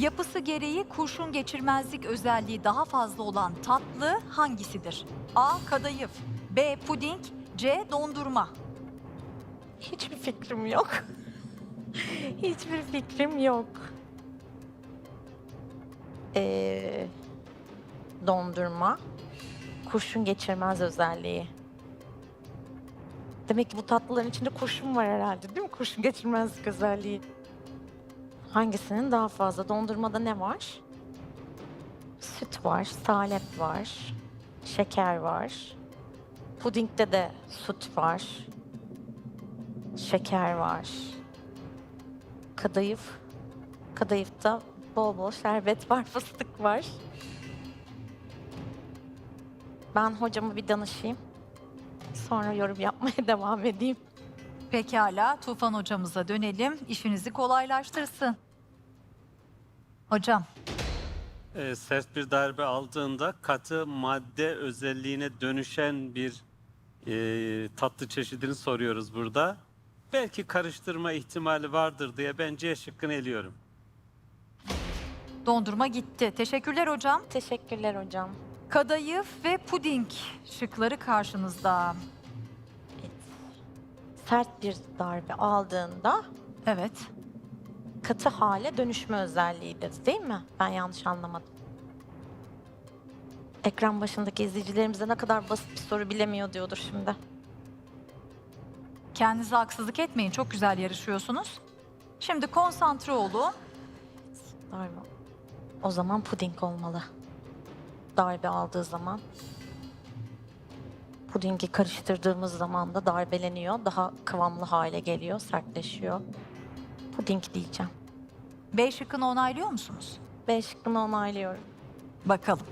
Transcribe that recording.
Yapısı gereği kurşun geçirmezlik özelliği daha fazla olan tatlı hangisidir? A. Kadayıf B. Puding C. Dondurma Hiçbir fikrim yok. Hiçbir fikrim yok. Ee, dondurma. Kurşun geçirmez özelliği. Demek ki bu tatlıların içinde kurşun var herhalde değil mi? Kurşun geçirmezlik özelliği. Hangisinin daha fazla? Dondurmada ne var? Süt var, salep var, şeker var. Pudingde de süt var, şeker var. Kadayıf. Kadayıfta bol bol şerbet var, fıstık var. Ben hocama bir danışayım. Sonra yorum yapmaya devam edeyim. Pekala Tufan hocamıza dönelim. İşinizi kolaylaştırsın. Hocam e, sert bir darbe aldığında katı madde özelliğine dönüşen bir e, tatlı çeşidini soruyoruz burada. Belki karıştırma ihtimali vardır diye ben C şıkkını eliyorum. dondurma gitti. Teşekkürler hocam. Teşekkürler hocam. Kadayıf ve puding şıkları karşınızda. Sert bir darbe aldığında Evet. katı hale dönüşme özelliğidir değil mi? Ben yanlış anlamadım. Ekran başındaki izleyicilerimize ne kadar basit bir soru bilemiyor diyordur şimdi. Kendinize haksızlık etmeyin. Çok güzel yarışıyorsunuz. Şimdi konsantre olun. Darbe. O zaman puding olmalı. Darbe aldığı zaman. Pudingi karıştırdığımız zaman da darbeleniyor. Daha kıvamlı hale geliyor, sertleşiyor. Puding diyeceğim. B şıkkını onaylıyor musunuz? B şıkkını onaylıyorum. Bakalım.